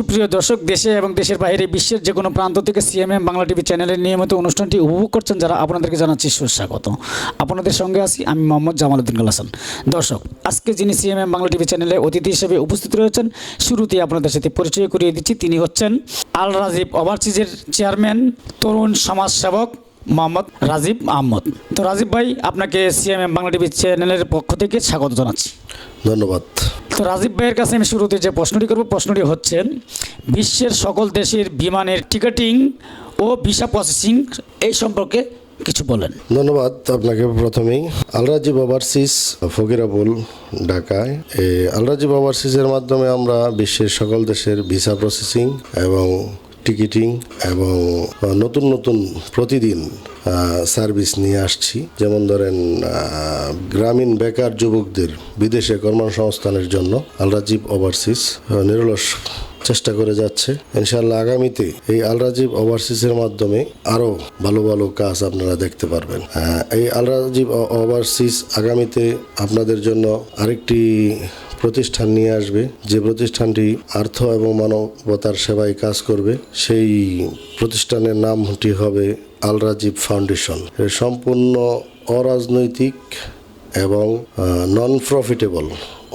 সুপ্রিয় দর্শক, দেশে এবং দেশের বাইরে বিশ্বের যে কোনো প্রান্ত থেকে সিএমএম বাংলা টিভি চ্যানেলের নিয়মিত অনুষ্ঠানটি উপভোগ করছেন যারা আপনাদেরকে জানাচ্ছি সুস্বাগত। আপনাদের সঙ্গে আছি আমি মোহাম্মদ জামালউদ্দিন কাল হাসান। দর্শক, আজকে যিনি সিএমএম বাংলা টিভি চ্যানেলে অতিথি হিসেবে উপস্থিত রয়েছেন শুরুতে আপনাদের সাথে পরিচয় করিয়ে দিচ্ছি। তিনি হচ্ছেন আল রাজীব ওভারসিজের চেয়ারম্যান, তরুণ সমাজসেবক মোহাম্মদ রাজীব আহমদ। তো রাজীব ভাই, আপনাকে সিএমএম বাংলা টিভি চ্যানেলের পক্ষ থেকে স্বাগত জানাচ্ছি। ধন্যবাদ। তো রাজীব ভাইয়ের কাছে আমি শুরুতে যে প্রশ্নটি করব, প্রশ্নটি হচ্ছে বিশ্বের সকল দেশের বিমানের টিকেটিং ও ভিসা প্রসেসিং এই সম্পর্কে কিছু বলেন। ধন্যবাদ আপনাকে প্রথমেই। আলরাজিব ওভারসিস ফকিরাবুল, ঢাকায়। এই আলরাজিব ওভারসিসের মাধ্যমে আমরা বিশ্বের সকল দেশের ভিসা প্রসেসিং এবং টিকিটিং এবং নতুন নতুন প্রতিদিন সার্ভিস নিয়ে আসছি। যেমন ধরেন গ্রামীণ বেকার যুবকদের বিদেশে কর্মসংস্থানের জন্য আলরাজিব ওভারসিস নিরলস চেষ্টা করে যাচ্ছে। ইনশাল্লাহ আগামীতে এই আলরাজিব ওভারসিসের মাধ্যমে আরও ভালো ভালো কাজ আপনারা দেখতে পারবেন। এই আলরাজিব ওভারসিস আগামীতে আপনাদের জন্য আরেকটি প্রতিষ্ঠান নিয়ে আসবে, যে প্রতিষ্ঠানটি আর্থ এবং মানবতার সেবায় কাজ করবে, সেই প্রতিষ্ঠানের নামটি হবে আল রাজীব ফাউন্ডেশন। সম্পূর্ণ অরাজনৈতিক এবং নন প্রফিটেবল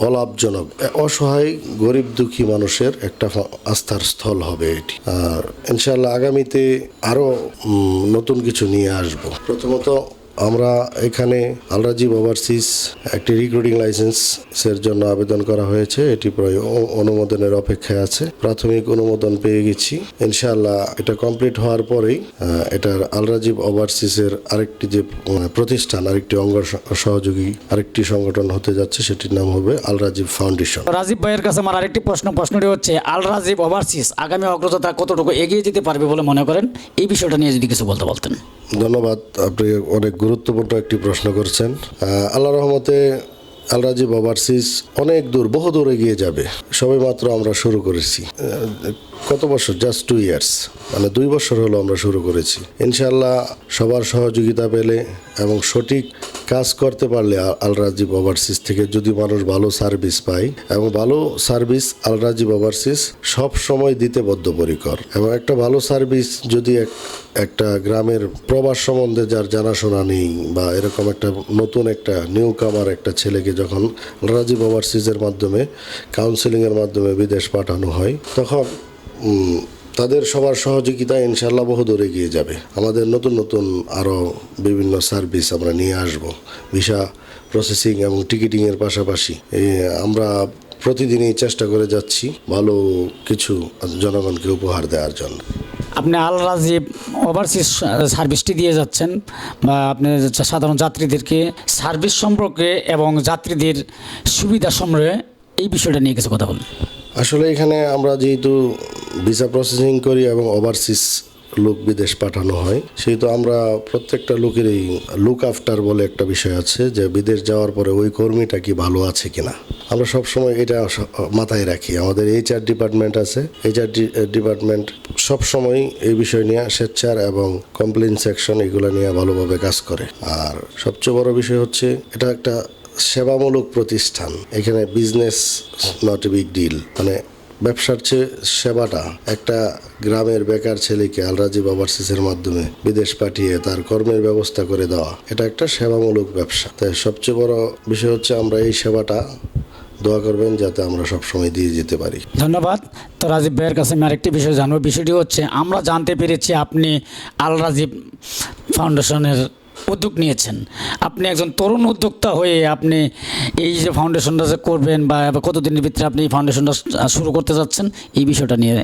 অলাভজনক অসহায়, গরিব দুঃখী মানুষের একটা আস্থার স্থল হবে এটি। আর ইনশাল্লাহ আগামীতে আরও নতুন কিছু নিয়ে আসব। প্রথমত আমরা এখানে আলরাজীব ওভারসিস একটি রিক্রুটিং লাইসেন্সের জন্য আবেদন করা হয়েছে। এটি প্রায় অনুমোদনের অপেক্ষায় আছে। প্রাথমিক অনুমোদন পেয়ে গেছি। ইনশাআল্লাহ এটা কমপ্লিট হওয়ার পরেই এটার আলরাজীব ওভারসিসের আরেকটি যে প্রতিষ্ঠান আরেকটি অঙ্গ সহযোগী আরেকটি সংগঠন হতে যাচ্ছে সেটির নাম হবে আলরাজীব ফাউন্ডেশন। রাজীব ভাইয়ের কাছে আমার আরেকটি প্রশ্ন প্রশ্নটি হচ্ছে আল রাজীব ওভারসিস আগামী অগ্রযাত্রা কতটুকু এগিয়ে যেতে পারবে বলে মনে করেন? এই বিষয়টা নিয়ে যদি কিছু বলতে বলতেন। ধন্যবাদ আপনি অনেক গুরুত্বপূর্ণ একটি প্রশ্ন করছেন। আল্লাহ রহমতে আলরাজি রাজীব ওভারসিস অনেক দূর, বহু দূরে গিয়ে যাবে। সবে মাত্র আমরা শুরু করেছি। কত বছর? জাস্ট টু ইয়ার্স মানে দুই বছর হলো আমরা শুরু করেছি। ইনশাল্লাহ সবার সহযোগিতা পেলে এবং সঠিক কাজ করতে পারলে আল রাজীব ওভারসিস থেকে যদি মানুষ ভালো সার্ভিস পায় এবং ভালো সার্ভিস আল রাজীব ওভারসিস সব সময় দিতে বদ্ধপরিকর এবং একটা ভালো সার্ভিস যদি এক একটা গ্রামের প্রবাস সম্বন্ধে যার জানাশোনা নেই বা এরকম একটা নতুন একটা নিউ কামার একটা ছেলেকে যখন রাজীব ওভারসিজের মাধ্যমে কাউন্সিলিংয়ের মাধ্যমে বিদেশ পাঠানো হয়, তখন তাদের সবার সহযোগিতা ইনশাল্লাহ বহুদূর এগিয়ে যাবে। আমাদের নতুন নতুন আরও বিভিন্ন সার্ভিস আমরা নিয়ে আসব। ভিসা প্রসেসিং এবং টিকিটিংয়ের পাশাপাশি। আমরা প্রতিদিনই চেষ্টা করে যাচ্ছি ভালো কিছু জনগণকে উপহার দেওয়ার জন্য। আপনি আল রাজীব ওভারসিস সার্ভিসটি দিয়ে যাচ্ছেন বা আপনি সাধারণ যাত্রীদেরকে সার্ভিস সম্পর্কে এবং যাত্রীদের সুবিধা সম্পর্কে এই বিষয়টা নিয়ে কিছু কথা বলুন। আসলে এখানে আমরা যেহেতু ভিসা প্রসেসিং করি এবং ওভারসিস লোক বিদেশ পাঠানো হয়। সেহেতু আমরা প্রত্যেকটা লোকেরই লুক আফটার বলে একটা বিষয় আছে যে বিদেশ যাওয়ার পরে ওই কর্মীটা কি ভালো আছে কিনা। আমরা সবসময় এটা মাথায় রাখি। আমাদের এইচআর ডিপার্টমেন্ট আছে। এইচআর ডিপার্টমেন্ট সবসময় এই বিষয় নিয়ে স্বেচ্ছার এবং কমপ্লেন সেকশন এগুলো নিয়ে ভালোভাবে কাজ করে। আর সবচেয়ে বড় বিষয় হচ্ছে এটা একটা সেবামূলক প্রতিষ্ঠান। এখানে business not a big deal মানে ব্যবসার চেয়ে সেবাটা একটা গ্রামের বেকার ছেলেকে আলরাজীব ওভারসিসের মাধ্যমে বিদেশ পাঠিয়ে তার কর্মের ব্যবস্থা করে দেওয়া। এটা একটা সেবামূলক ব্যবসা। তাই সবচেয়ে বড় বিষয় হচ্ছে আমরা এই সেবাটা দোয়া করবেন যাতে আমরা সব সময় দিয়ে যেতে পারি। ধন্যবাদ। তো রাজীব ভাইয়ের কাছে আমি আরেকটি বিষয় জানব। বিষয়টি হচ্ছে, আমরা জানতে পেরেছি আপনি আল রাজীব ফাউন্ডেশনের উদ্যোগ নিয়েছেন। আপনি একজন তরুণ উদ্যোক্তা হয়ে আপনি এই যে ফাউন্ডেশনটা যে করবেন বা কতদিনের ভিতরে আপনি এই ফাউন্ডেশনটা শুরু করতে যাচ্ছেন, এই বিষয়টা নিয়ে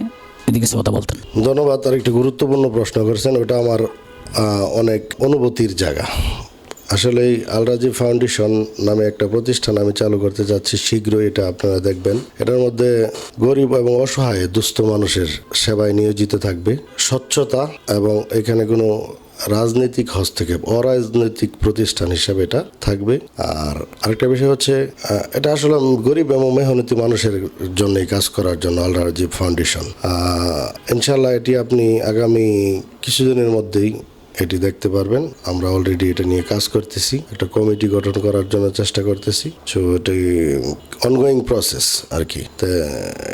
যদি কিছু কথা বলতেন। ধন্যবাদ আর একটি গুরুত্বপূর্ণ প্রশ্ন করেছেন, ওটা আমার অনেক অনুভূতির জায়গা। আসলে এই আলরাজি ফাউন্ডেশন নামে একটা প্রতিষ্ঠান আমি চালু করতে যাচ্ছি, শীঘ্রই এটা আপনারা দেখবেন। এটার মধ্যে গরিব এবং অসহায় দুস্থ মানুষের সেবায় নিয়োজিত থাকবে। স্বচ্ছতা এবং এখানে কোনো রাজনৈতিক হস্তক্ষেপ, অরাজনৈতিক প্রতিষ্ঠান হিসেবে এটা থাকবে। আর আরেকটা বিষয় হচ্ছে এটা আসলে গরিব এবং মেহনতি মানুষের জন্যই কাজ করার জন্য আল রাজীব ফাউন্ডেশন। ইনশাল্লাহ এটি আপনি আগামী কিছুদিনের মধ্যেই এটি দেখতে পারবেন। আমরা অলরেডি এটা নিয়ে কাজ করতেছি, একটা কমিটি গঠন করার জন্য চেষ্টা করতেছি। সো এটি অনগোয়িং প্রসেস আর কি। তো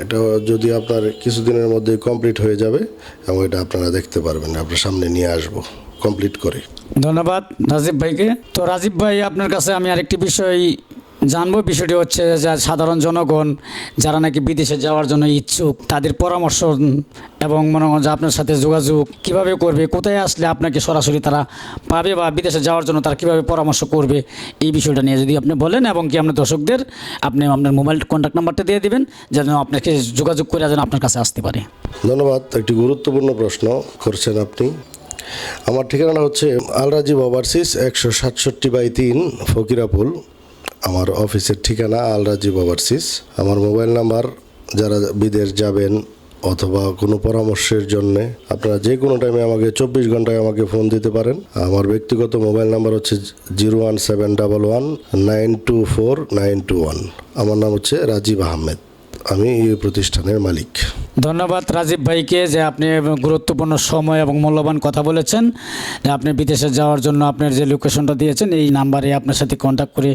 এটা যদি আপনার কিছুদিনের মধ্যে কমপ্লিট হয়ে যাবে, এবং এটা আপনারা দেখতে পারবেন, আপনার সামনে নিয়ে আসব। কমপ্লিট করে। ধন্যবাদ রাজীব ভাইকে। তো রাজীব ভাই আপনার কাছে আমি আরেকটি বিষয় জানব। বিষয়টি হচ্ছে যে সাধারণ জনগণ যারা নাকি বিদেশে যাওয়ার জন্য ইচ্ছুক তাদের পরামর্শ এবং মনে হয় যে আপনার সাথে যোগাযোগ কীভাবে করবে কোথায় আসলে আপনাকে সরাসরি তারা পাবে বা বিদেশে যাওয়ার জন্য তারা কীভাবে পরামর্শ করবে এই বিষয়টা নিয়ে যদি আপনি বলেন এবং কি আপনার দর্শকদের আপনি আপনার মোবাইল কন্ট্যাক্ট নাম্বারটা দিয়ে দিবেন যেন আপনাকে যোগাযোগ করে যেন আপনার কাছে আসতে পারে। ধন্যবাদ। একটি গুরুত্বপূর্ণ প্রশ্ন করছেন আপনি। আমার ঠিকানা হচ্ছে আলরাজিব ওভারসিস একশো সাতষট্টি বাই তিন ফকিরাপুল। আমার অফিসের ঠিকানা আলরাজিব ওভারসিস আমার মোবাইল নাম্বার, যারা বিদেশ যাবেন অথবা কোনো পরামর্শের জন্যে, আপনারা যে কোনো টাইমে আমাকে চব্বিশ ঘন্টায় আমাকে ফোন দিতে পারেন। আমার ব্যক্তিগত মোবাইল নাম্বার হচ্ছে zero one seven double one nine two four nine two one. আমার নাম হচ্ছে রাজীব আহমেদ। আমি এই প্রতিষ্ঠানের মালিক। ধন্যবাদ রাজীব ভাইকে যে আপনি গুরুত্বপূর্ণ সময় এবং মূল্যবান কথা বলেছেন যে আপনি বিদেশে যাওয়ার জন্য আপনার যে লোকেশনটা দিয়েছেন এই নাম্বারে আপনার সাথে কন্ট্যাক্ট করে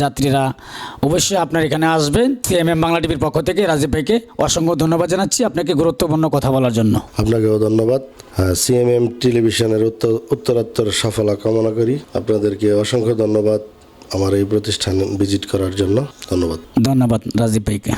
যাত্রীরা অবশ্যই আপনার এখানে আসবেন সিএমএম বাংলা টিভির পক্ষ থেকে রাজীব ভাইকে অসংখ্য ধন্যবাদ জানাচ্ছি আপনাকে গুরুত্বপূর্ণ কথা বলার জন্য। আপনাকেও ধন্যবাদ। সিএমএম টেলিভিশনের উত্তর উত্তরাত্তর সফলতা কামনা করি। আপনাদেরকে অসংখ্য ধন্যবাদ আমার এই প্রতিষ্ঠান ভিজিট করার জন্য। ধন্যবাদ। ধন্যবাদ রাজীব ভাইকে।